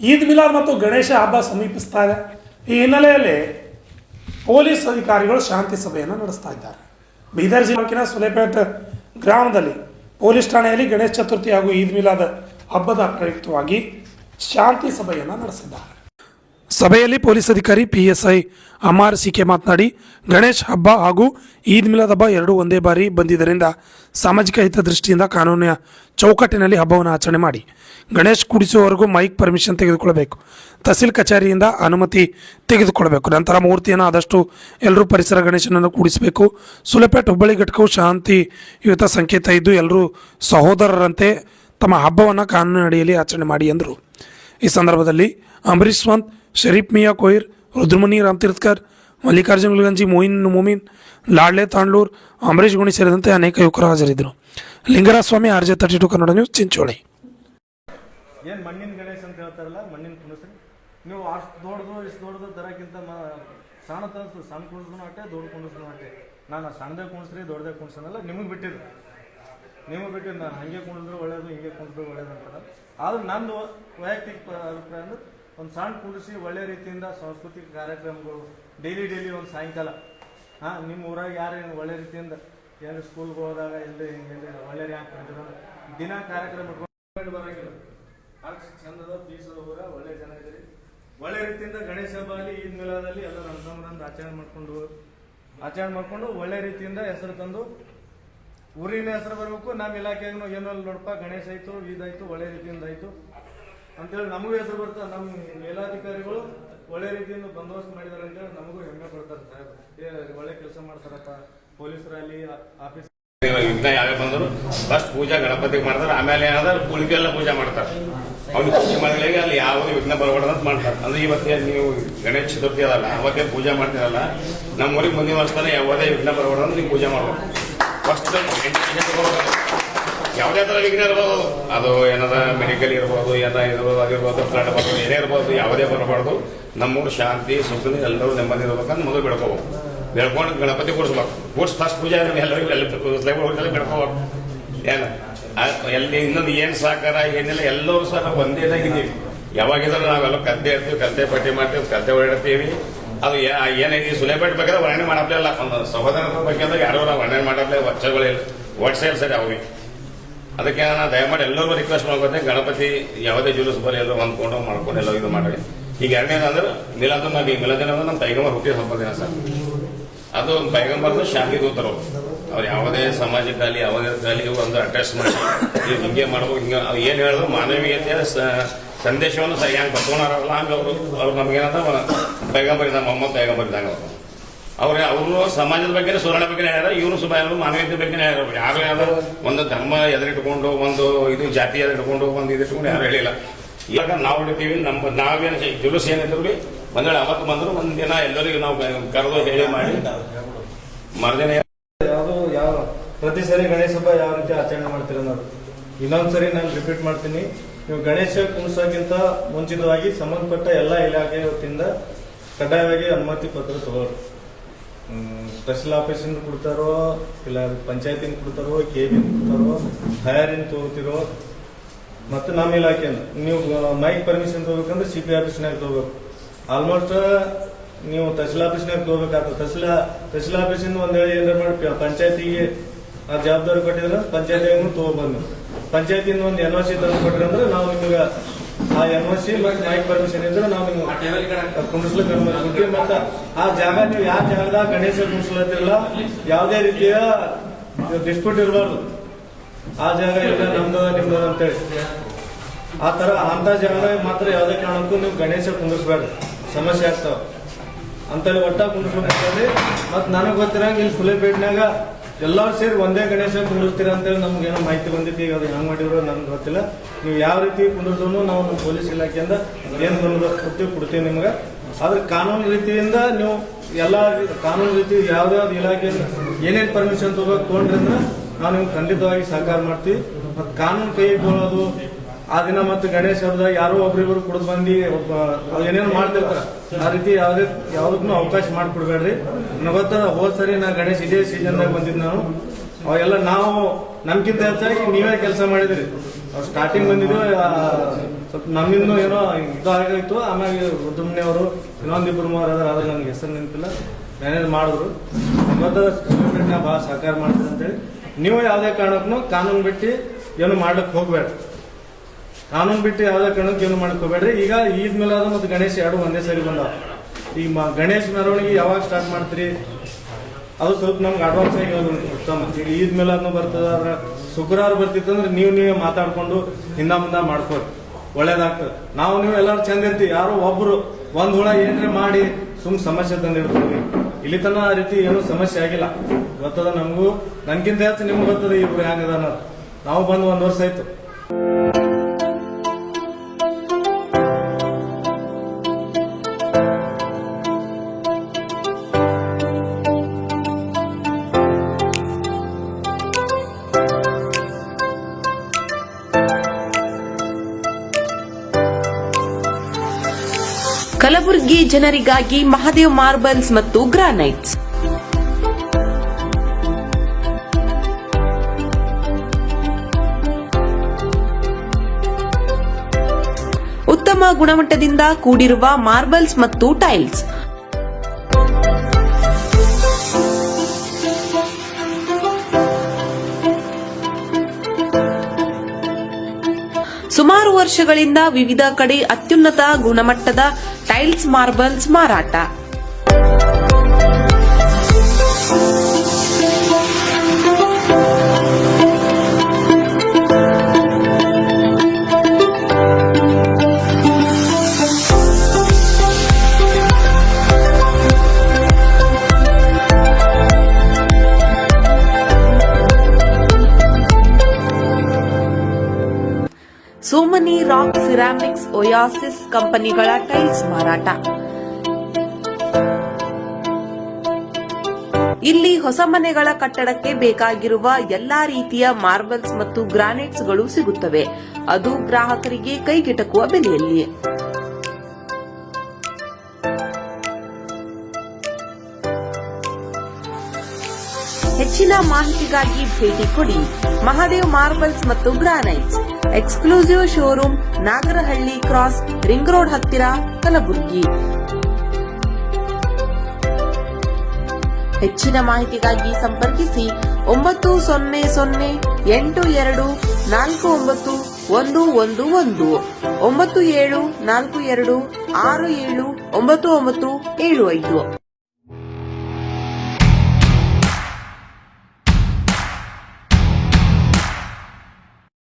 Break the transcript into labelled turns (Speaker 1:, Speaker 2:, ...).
Speaker 1: ಈದ್ ಮಿಲಾದ್ ಮತ್ತು ಗಣೇಶ ಹಬ್ಬ ಸಮೀಪಿಸ್ತಾ ಇದೆ ಈ ಹಿನ್ನೆಲೆಯಲ್ಲಿ ಪೊಲೀಸ್ ಅಧಿಕಾರಿಗಳು ಶಾಂತಿ ಸಭೆಯನ್ನು ನಡೆಸ್ತಾ ಇದ್ದಾರೆ. ಬೀದರ್ ಜಿಲ್ಲಾಕಿನ ಸುಲೇಪೇಟ್ ಗ್ರಾಮದಲ್ಲಿ ಪೊಲೀಸ್ ಠಾಣೆಯಲ್ಲಿ ಗಣೇಶ ಚತುರ್ಥಿ ಹಾಗೂ ಈದ್ ಮಿಲಾದ್ ಹಬ್ಬದ ಪ್ರಯುಕ್ತವಾಗಿ ಶಾಂತಿ ಸಭೆಯನ್ನು ನಡೆಸಿದ್ದಾರೆ. ಸಭೆಯಲ್ಲಿ ಪೊಲೀಸ್ ಅಧಿಕಾರಿ ಪಿ ಎಸ್ ಐ ಅಮಾರ್ ಸಿಕೆ ಮಾತನಾಡಿ, ಗಣೇಶ್ ಹಬ್ಬ ಹಾಗೂ ಈದ್ ಮಿಲಾದ್ ಹಬ್ಬ ಎರಡೂ ಒಂದೇ ಬಾರಿ ಬಂದಿದ್ದರಿಂದ ಸಾಮಾಜಿಕ ಹಿತದೃಷ್ಟಿಯಿಂದ ಕಾನೂನಿನ ಚೌಕಟ್ಟಿನಲ್ಲಿ ಹಬ್ಬವನ್ನು ಆಚರಣೆ ಮಾಡಿ, ಗಣೇಶ್ ಕುಡಿಸುವವರೆಗೂ ಮೈಕ್ ಪರ್ಮಿಷನ್ ತೆಗೆದುಕೊಳ್ಳಬೇಕು, ತಹಸೀಲ್ ಕಚೇರಿಯಿಂದ ಅನುಮತಿ ತೆಗೆದುಕೊಳ್ಳಬೇಕು, ನಂತರ ಮೂರ್ತಿಯನ್ನು ಆದಷ್ಟು ಎಲ್ಲರೂ ಪರಿಸರ ಗಣೇಶನನ್ನು ಕೂಡಿಸಬೇಕು. ಸುಲಪೇಟ್ ಹುಬ್ಬಳ್ಳಿ ಘಟಕವು ಶಾಂತಿಯುತ ಸಂಕೇತ ಇದ್ದು, ಎಲ್ಲರೂ ಸಹೋದರರಂತೆ ತಮ್ಮ ಹಬ್ಬವನ್ನು ಕಾನೂನಿನ ಅಡಿಯಲ್ಲಿ ಆಚರಣೆ ಮಾಡಿ ಎಂದರು. ಈ ಸಂದರ್ಭದಲ್ಲಿ ಅಂಬರೀಶ್ ಸ್ವಂತ್, ಶರೀಫ್ ಮಿಯಾ ಕೊಯಿರ್ ರುದ್ರಮುನಿ ರಾಮತೀರ್ಥಕರ್ ಮಲ್ಲಿಕಾರ್ಜುನ ಗಂಜಿ ಮೊಯಿನ್ ಮೊಮಿನ್, ಲಾಡ್ಲೆ ತಾಂಡ್ಲೂರ್ ಅಂಬರೀಶ್ ಗುಣಿ ಸೇರಿದಂತೆ ಅನೇಕ ಯುವಕರು ಹಾಜರಿದ್ದರು. Lingaraja Swami R J thirty two Kannada news, Chincholi.
Speaker 2: ಏನು ಮಣ್ಣಿನ ಗಣೇಶ ಅಂತ ಹೇಳ್ತಾರಲ್ಲ, ಮಣ್ಣಿನ ಕುಣಸ್ರಿ ನೀವು ಅಷ್ಟು ದೊಡ್ಡದು, ಇಷ್ಟು ದೊಡ್ಡದು ದರಕ್ಕಿಂತ ಸಣ್ಣ ತರಿಸ್ತು ಸಣ್ಣ ಕುಣಿಸ್ನು ಅಟ್ಟೆ ದೊಡ್ಡ ಕುಣಿಸ್ನು ಅಟ್ಟೆ ನಾನು ಸಣ್ಣದೇ ಕುಣಿಸ್ರಿ ದೊಡ್ಡದೇ ಕುಣಿಸೋನಲ್ಲ ನಿಮಗೆ ಬಿಟ್ಟಿದ್ದು. ನಿಮಗೆ ಬಿಟ್ಟು ನಾನು ಹಂಗೆ ಕುಂಡಿದ್ರು ಒಳ್ಳೇದು, ಹಿಂಗೆ ಕುಂಡಿದ್ರು ಒಳ್ಳೇದು ಅಂತಾರೆ ಆದ್ರೆ ನಂದು ವೈಯಕ್ತಿಕ ಅಭಿಪ್ರಾಯ ಅಂದ್ರೆ ಒಂದು ಸಣ್ಣ ಕುಡಿಸಿ ಒಳ್ಳೆ ರೀತಿಯಿಂದ ಸಾಂಸ್ಕೃತಿಕ ಕಾರ್ಯಕ್ರಮಗಳು ಡೈಲಿ ಡೈಲಿ ಒಂದು ಸಾಯಂಕಾಲ. ಹಾಂ, ನಿಮ್ಮ ಊರಾಗ ಯಾರೇನು ಒಳ್ಳೆ ರೀತಿಯಿಂದ ಏನು ಸ್ಕೂಲ್ಗೆ ಹೋದಾಗ ಎಲ್ಲಿ ಹಿಂಗೆ ಒಳ್ಳೆ ರ್ಯಾಂಕ್ ಬಂದಿರೋ ದಿನ ಕಾರ್ಯಕ್ರಮ ಇಟ್ಕೊಂಡು ಬರಂಗಿಲ್ಲ. ಅಷ್ಟು ಚಂದದ ಪೀಸ್ ಊರ ಒಳ್ಳೆ ಜನ ಇದ್ದೀರಿ. ಒಳ್ಳೆ ರೀತಿಯಿಂದ ಗಣೇಶ ಹಬ್ಬ ಅಲ್ಲಿ ಈದ್ ಮೇಳದಲ್ಲಿ ಎಲ್ಲ ನಮ್ಮ ತಮ್ಮರಂದು ಆಚರಣೆ ಮಾಡ್ಕೊಂಡು ಆಚರಣೆ ಮಾಡ್ಕೊಂಡು ಒಳ್ಳೆ ರೀತಿಯಿಂದ ಹೆಸರು ತಂದು ಊರಿನ ಹೆಸರು ಬರಬೇಕು ನಮ್ಮ ಇಲಾಖೆಗೂ ಏನೋ ನೋಡಪ್ಪ ಗಣೇಶ ಆಯ್ತು ಇದಾಯ್ತು ಒಳ್ಳೆ ರೀತಿಯಿಂದ ಆಯ್ತು. ಅಂತೇಳಿ ನಮಗೂ ಹೆಸರು ಬರ್ತದೆ ನಮ್ಮ ಮೇಲಾಧಿಕಾರಿಗಳು ಒಳ್ಳೆ ರೀತಿಯಿಂದ ಬಂದೋಬಸ್ತ್ ಮಾಡಿದಾರೆ ಅಂತೇಳಿ ನಮಗೂ ಹೆಮ್ಮೆ ಪಡ್ತಾರೆ ಏ, ಒಳ್ಳೆ ಕೆಲಸ ಮಾಡ್ತಾರಪ್ಪ ಪೊಲೀಸರಲ್ಲಿ ಆಫೀಸ್
Speaker 3: ವಿಘ್ನ ಯಾವ್ಯಾವ ಬಂದರು ಫಸ್ಟ್ ಪೂಜಾ ಗಣಪತಿಗೆ ಮಾಡ್ತಾರೆ ಆಮೇಲೆ ಏನಾದ್ರೆ ಉಳಿದೆಲ್ಲ ಪೂಜೆ ಮಾಡ್ತಾರೆ. ಅವ್ರು ಪೂಜೆ ಅಲ್ಲಿ ಯಾವ ವಿಘ್ನ ಬರಬಾರ್ದು ಅಂತ ಮಾಡ್ತಾರೆ. ಅಂದ್ರೆ ಇವತ್ತೇ ನೀವು ಗಣೇಶ ಚತುರ್ಥಿ ಅದಲ್ಲ ಅವತ್ತೇ ಪೂಜೆ ಮಾಡ್ತೀರಲ್ಲ ನಮ್ಮೂರಿಗೆ ಮುಂದಿನ ವರ್ಷದಲ್ಲಿ ಯಾವುದೇ ವಿಘ್ನ ಬರಬಾರ್ದು ಅಂತ ನೀವು ಪೂಜೆ ಮಾಡ್ಬೇಕು. ಫಸ್ಟ್ ಯಾವುದೇ ಥರ ವಿಘ್ನ ಇರ್ಬೋದು. ಅದು ಏನದ ಮೆಡಿಕಲ್ ಇರ್ಬೋದು ಏನ ಇರ್ಬೋದು ಅದಿರ್ಬೋದು ಫ್ಲಡ್ ಬರ್ಬೋದು ಏನೇ ಇರ್ಬೋದು, ಯಾವುದೇ ಬರಬಾರ್ದು. ನಮ್ಮೂರು ಶಾಂತಿ ಸುಖದಿಂದ ಎಲ್ಲರೂ ನೆಮ್ಮದಿ ಇರ್ಬೇಕಂತ ಮೊದಲು ಬೆಳ್ಕೋಬೇಕು ಬೆಳ್ಕೊಂಡು ಗಣಪತಿ ಕೂಡಿಸ್ಬೇಕು ಕೂಡ್ಸ್ ಫಸ್ಟ್ ಪೂಜೆ ಎಲ್ಲರಿಗೂ ಎಲ್ಲ ಬೆಳ್ಕೋಬೇಕು ಏನು? ಎಲ್ಲಿ ಇನ್ನೊಂದು ಏನು ಸಹಕಾರ ಏನಿಲ್ಲ, ಎಲ್ಲರೂ ಸಹ ನಾವು ಒಂದೇ ಇದ್ದೀವಿ. ಯಾವಾಗಿದ್ರು ನಾವೆಲ್ಲ ಕದ್ದೆ ಇರ್ತೀವಿ, ಕದ್ದೆ ಪಟ್ಟಿ ಮಾಡ್ತೀವಿ, ಕದ್ದೆ ಓಡಾಡ್ತೀವಿ ಅದು ಏನೈತಿ ಸುಲೇಪೇಟ್ ಬೇಕಾದ್ರೆ ವರ್ಣನೆ ಮಾಡಪ್ಲೇ ಇಲ್ಲ ಒಂದು ಸಹೋದರರ ಬಗ್ಗೆ ಅಂದ್ರೆ ಯಾರು ವರ್ಣನೆ ಮಾಡಪ್ಲೇ ವರ್ಷಗಳಿಲ್ಲ ವಾಟ್ಸಪ್ ಸರಿ ಅವಿ ಅದಕ್ಕೆ ನಾನು ದಯಮಾಡಿ ಎಲ್ಲರಿಗೂ ರಿಕ್ವೆಸ್ಟ್ ಮಾಡ್ಕೊತೀನಿ. ಗಣಪತಿ ಯಾವುದೇ ಜುಲೂಸ್ ಬರಲಿ ಎಲ್ಲರೂ ಹೊಂದ್ಕೊಂಡು ಮಾಡ್ಕೊಂಡು ಎಲ್ಲ ಇದು ಮಾಡಿ ಈಗ ಎರಡನೇದು ಅಂದ್ರೆ ಮಿಲಾದು ನಬಿ. ಮಿಲಾದಿನ ಅಂದ್ರೆ ನಮ್ಮ ಪೈಗಂಬರ್ ಹುಟ್ಟಿದ ಹಬ್ಬ ಸರ್. ಅದು ಒಂದು ಪೈಗಂಬರ್ದು ಶಾಂತಿ ದೂತರು. ಅವ್ರು ಯಾವುದೇ ಸಮಾಜಕ್ಕಾಗಲಿ, ಯಾವುದೇ ಒಂದು ಅಟ್ಯಾಚ್ ಮಾಡಿ. ಹಿಂಗೆ ಮಾಡ್ಬೇಕು, ಹಿಂಗೆ ಏನು ಹೇಳಿದ್ರು ಮಾನವೀಯತೆ ಸಂದೇಶವನ್ನು ಸರಿಯಾಗಿ ಹೆಂಗೆ ಬರ್ಕೊಂಡಾರಲ್ಲ ಹಂಗೆ ಅವರು, ಅವ್ರು ನಮಗೇನಂತ ಪೈಗಂಬರ್ ಇದ್ದಂಗೆ ಮೊಹಮ್ಮದ್ ಪೈಗಂಬರಿದಂಗೆ ಅವರು. ಅವ್ರೆ, ಅವರು ಸಮಾಜದ ಬಗ್ಗೆ ಸುಧಾರಣೆ ಬಗ್ಗೆ ಹೇಳ್ಯಾರ, ಇವರು ಸುಧಾರಣೆ ಮಾನವೀಯತೆ ಬಗ್ಗೆ ಹೇಳ್ಯಾರ ಯಾರು ಯಾರು ಒಂದು ಧರ್ಮ ಎದುರಿಟ್ಕೊಂಡು ಒಂದು ಇದು ಜಾತಿ ಎದುರಿಟ್ಕೊಂಡು ಒಂದು ಇದು ಇಟ್ಕೊಂಡು ಯಾರು ಹೇಳಿಲ್ಲ. ಇವಾಗ ನಾವು ಹಿಡಿತೀವಿ ನಮ್ಮ ನಾವೇನು ಜುಲೂಸ್ ಏನಿದ್ರು ಬಿ ಒಂದೇಳೆ ಅವತ್ತು ಬಂದ್ರು ದಿನ ಎಲ್ಲರಿಗೂ ನಾವು ಕರೆದು ಹೇಳಿ ಮಾಡಿ. ಮರುದಿನ
Speaker 2: ಯಾವುದು, ಯಾವ, ಪ್ರತಿ ಸರಿ ಗಣೇಶ ಹಬ್ಬ ಯಾವ ರೀತಿ ಆಚರಣೆ ಮಾಡ್ತೀರ ಅನ್ನೋದು. ಇನ್ನೊಂದ್ಸರಿ ನಾನು ರಿಪೀಟ್ ಮಾಡ್ತೀನಿ. ನೀವು ಗಣೇಶ ಕುಣಿಸೋಕ್ಕಿಂತ ಮುಂಚಿತವಾಗಿ ಸಂಬಂಧಪಟ್ಟ ಎಲ್ಲ ಇಲಾಖೆ ವತಿಯಿಂದ ಕಡ್ಡಾಯವಾಗಿ ಅನುಮತಿ ಪತ್ರ ತಗೋರು. ಸ್ಪೆಷಲ್ ಆಫೀಸಿಂದ ಕೊಡ್ತಾರೋ, ಇಲ್ಲ ಪಂಚಾಯತಿಂದ ಕೊಡ್ತಾರೋ ಕೆ ಬಿ ಕೊಡ್ತಾರೋ ಹಯರಿಂದ ತಗೋತಿರೋ, ಮತ್ತು ನಮ್ಮ ಇಲಾಖೆಯಿಂದ. ನೀವು ಮೈಕ್ ಪರ್ಮಿಷನ್ ತಗೋಬೇಕಂದ್ರೆ ಸಿ ಪಿ ಆಫೀಸ್ನಾಗ ತಗೋಬೇಕು. ಆಲ್ಮೋಸ್ಟ್ ನೀವು ತಹಸೀಲ್ ಆಫೀಸ್ನಾಗ ತಗೋಬೇಕಾಗ್ತದೆ ತಹಸೀಲ್ ತಹಸೀಲ್ ಆಫೀಸಿಂದ ಒಂದು ವೇಳೆ ಏನಾರ ಮಾಡಿ, ಪಂಚಾಯತಿಗೆ ಆ ಜವಾಬ್ದಾರಿ ಕೊಟ್ಟಿದ್ರೆ ಪಂಚಾಯತಿಗೂ ತಗೊಬಂದು. ಪಂಚಾಯತಿಯಿಂದ ಒಂದು ಎನ್ ಒ ಸಿ ತಂದು ಕೊಟ್ರಂದ್ರೆ ನಾವು ನಿಮಗೆ ಆ ಎನ್ ಒ ಸಿ ಮತ್ತು ಮೈಕ್ ಪರ್ಮಿಷನ್ ಇದ್ರೆ ನಾವು ನಿಮ್ಗೆ ಕುಂಡಿಸ್ಲಿಕ್ಕೆ ಅನುಮತಿ ಕೊಡ್ತೀವಿ ಮತ್ತು ಆ ಜಾಗ ನೀವು ಯಾವ ಜಾಗದಾಗ ಗಣೇಶ ಕುಣಿಸ್ಲತ್ತಿರಲ್ಲ ಯಾವುದೇ ರೀತಿಯ ಡಿಸ್ಪ್ಯೂಟ್ ಇರಬಾರ್ದು. ಆ ಜಾಗ ಇಲ್ಲ ನಮ್ದು ನಿಮ್ದು ಅಂತೇಳಿ. ಆ ತರ ಅಂತ ಜಾಗದಾಗ ಮಾತ್ರ ಯಾವುದೇ ಕಾರಣಕ್ಕೂ ನೀವು ಗಣೇಶ ಕುಂದಿಸ್ಬೇಡ್ರಿ ಸಮಸ್ಯೆ ಆಗ್ತಾವ. ಅಂತೇಳಿ ಒಟ್ಟ ಕುಂದಿಸ್ಬೇಕಂತೇಳಿ ಮತ್ತೆ ನನಗ್ ಗೊತ್ತಿರಂಗ ಇಲ್ಲಿ ಸುಲೇಪೇಟ್ನಾಗ ಎಲ್ಲರೂ ಸೇರಿ ಒಂದೇ ಗಣೇಶ ಕುಂದಿರ್ತೀರ ಅಂತೇಳಿ ನಮ್ಗೆ ಏನೋ ಮಾಹಿತಿ ಬಂದಿತ್ತು. ಈಗ ಅದು ಹೆಂಗ್ ಮಾಡಿದ್ರು ನನ್ಗೆ ಗೊತ್ತಿಲ್ಲ. ನೀವು ಯಾವ ರೀತಿ ಕುಂದಿರ್ದ್ರು ನಾವು ನಮ್ಮ ಪೊಲೀಸ್ ಇಲಾಖೆಯಿಂದ ಏನು ಬಂದೋಬಸ್ತ್ ಕೊಡ್ತೀವಿ ಕೊಡ್ತೀವಿ ನಿಮ್ಗೆ. ಆದ್ರೆ ಕಾನೂನು ರೀತಿಯಿಂದ ನೀವು ಎಲ್ಲಾ ಕಾನೂನು ರೀತಿ ಯಾವ್ದಾವ್ದು ಇಲಾಖೆ ಏನೇನು ಪರ್ಮಿಷನ್ ತಗೋ ತಗೊಂಡ್ರಿಂದ ನಾವು ನಿಮ್ಗೆ ಖಂಡಿತವಾಗಿ ಸಹಕಾರ ಮಾಡ್ತೀವಿ. ಮತ್ತು ಕಾನೂನು ಕೈ ಆ ದಿನ ಮತ್ತೆ ಗಣೇಶ ಹಬ್ಬದ ಯಾರೋ ಒಬ್ರಿಬ್ರು ಕುಡಿದು ಬಂದು ಒಬ್ಬ ಏನೇನು ಮಾಡ್ತಿರ್ತಾರ. ಆ ರೀತಿ ಯಾವ್ದೇ ಯಾವ್ದಕ್ಕೂ ಅವಕಾಶ ಮಾಡ್ಕೊಡ್ಬೇಡ್ರಿ. ನಗತ್ತ ಹೋದ್ ಸರಿ ನಾ ಗಣೇಶ ಇದೇ ಸೀಸನ್ದಾಗ ಬಂದಿದ್ ನಾನು. ಅವೆಲ್ಲ ನಾವು ನಮ್ಗಿಂತ ಹೆಚ್ಚಾಗಿ ನೀವೇ ಕೆಲಸ ಮಾಡಿದ್ರಿ. ಸ್ಟಾರ್ಟಿಂಗ್ ಬಂದಿದ್ದು ಸ್ವಲ್ಪ ನಮ್ಮಿಂದ ಏನೋ ಇದಾಗಾಯ್ತು ಆಮೇಲೆ ಅವರು ಇನ್ನೊಂದಿಬ್ರು ಮೂವರು ಅದ್ರ, ಆದ್ರೆ ನನಗೆ ಹೆಸರು ನೆನಪಿಲ್ಲ. ಮ್ಯಾನೇಜ್ ಮಾಡಿದ್ರು. ಇವತ್ತು ಸ್ಟೂಡೆಂಟ್ನ ಭಾಳ ಸಹಕಾರ ಮಾಡ್ತಾರೆ ಅಂತೇಳಿ. ನೀವು ಯಾವುದೇ ಕಾರಣಕ್ಕೂ ಕಾನೂನು ಬಿಟ್ಟು ಏನು ಮಾಡ್ಲಿಕ್ಕೆ ಹೋಗ್ಬೇಡ ಕಾನೂನು ಬಿಟ್ಟು ಯಾವುದೇ ಕಾರಣಕ್ಕೆ ಏನು ಮಾಡ್ಕೋಬೇಡ್ರಿ. ಈಗ ಈದ್ ಮೇಲಾದ ಮತ್ತು ಗಣೇಶ ಎರಡು ಒಂದೇ ಸರಿ ಬಂದ. ಈಗ ಮ- ಗಣೇಶ ಮೆರವಣಿಗೆ ಯಾವಾಗ ಸ್ಟಾರ್ಟ್ ಮಾಡ್ತೀರಿ? ಅದು ಸ್ವಲ್ಪ ನಮ್ಗೆ ಅಡ್ವಾನ್ಸ್ ಆಗಿ ಉತ್ತಮ. ಈಗ ಈದ್ ಮೇಲಾದ್ನು ಬರ್ತದ ಅದ್ರ ಶುಕ್ರವಾರ ಬರ್ತಿತ್ತಂದ್ರೆ ನೀವು ನೀವೇ ಮಾತಾಡ್ಕೊಂಡು ಹಿಂದ ಮುಂದ ಮಾಡ್ಕೋರಿ ಒಳ್ಳೇದಾಗ್ತದೆ. ನಾವು ನೀವು ಎಲ್ಲರೂ ಚಂದ ಇರ್ತೀವಿ. ಯಾರೋ ಒಬ್ರು ಒಂದ್ ಹುಳ ಏನ್ರೆ ಮಾಡಿ ಸುಮ್ ಸಮಸ್ಯೆ ತಂದಿರ್ತೀವಿ ಇಲ್ಲಿ ತನ ಆ ರೀತಿ ಏನು ಸಮಸ್ಯೆ ಆಗಿಲ್ಲ. ಗೊತ್ತದ ನಮಗೂ? ನನ್ಗಿಂತ ಹೆಚ್ಚು ನಿಮ್ಗೆ ಗೊತ್ತದ ಇಬ್ರು ಹೆಂಗದ ನಾವು ಬಂದು ಒಂದ್ ವರ್ಷ ಆಯ್ತು.
Speaker 4: ಕಲಬುರಗಿ ಜನರಿಗಾಗಿ ಮಹಾದೇವ್ ಮಾರ್ಬಲ್ಸ್ ಮತ್ತು ಗ್ರಾನೈಟ್ಸ್. ಉತ್ತಮ ಗುಣಮಟ್ಟದಿಂದ ಕೂಡಿರುವ ಮಾರ್ಬಲ್ಸ್ ಮತ್ತು ಟೈಲ್ಸ್. ಸುಮಾರು ವರ್ಷಗಳಿಂದ ವಿವಿಧ ಕಡೆ ಅತ್ಯುನ್ನತ ಗುಣಮಟ್ಟದ ಟೈಲ್ಸ್ ಮಾರ್ಬಲ್ಸ್ ಮಾರಾಟ. ಸೋಮನಿ ರಾಕ್ ಸಿರಾಮಿಕ್ಸ್ ಒಯಾಸಿಸ್ ಕಂಪನಿಗಳ ಟೈಲ್ಸ್ ಮಾರಾಟ. ಇಲ್ಲಿ ಹೊಸ ಮನೆಗಳ ಕಟ್ಟಡಕ್ಕೆ ಬೇಕಾಗಿರುವ ಎಲ್ಲಾ ರೀತಿಯ ಮಾರ್ಬಲ್ಸ್ ಮತ್ತು ಗ್ರಾನೈಟ್ಸ್ಗಳು ಸಿಗುತ್ತವೆ. ಅದು ಗ್ರಾಹಕರಿಗೆ ಕೈಗೆಟಕುವ ಬೆಲೆಯಲ್ಲಿ ಹೆಚ್ಚಿನ ಮಾಹಿತಿಗಾಗಿ ಭೇಟಿ ಕೊಡಿ ಮಹಾದೇವ್ ಮಾರ್ಬಲ್ಸ್ ಮತ್ತು granites. Exclusive showroom Nagarahalli cross ring road ಹತ್ತಿರ ಕಲಬುರಗಿ. ಹೆಚ್ಚಿನ ಮಾಹಿತಿಗಾಗಿ ಸಂಪರ್ಕಿಸಿ ಒಂಬತ್ತು ಸೊನ್ನೆ ಸೊನ್ನೆ ಎಂಟು ಎರಡು ನಾಲ್ಕು ಒಂಬತ್ತು ಒಂದು ಒಂದು ಒಂದು, ಒಂಬತ್ತು ಏಳು ನಾಲ್ಕು ಎರಡು ಆರು ಏಳು ಒಂಬತ್ತು ಒಂಬತ್ತು ಏಳು ಐದು.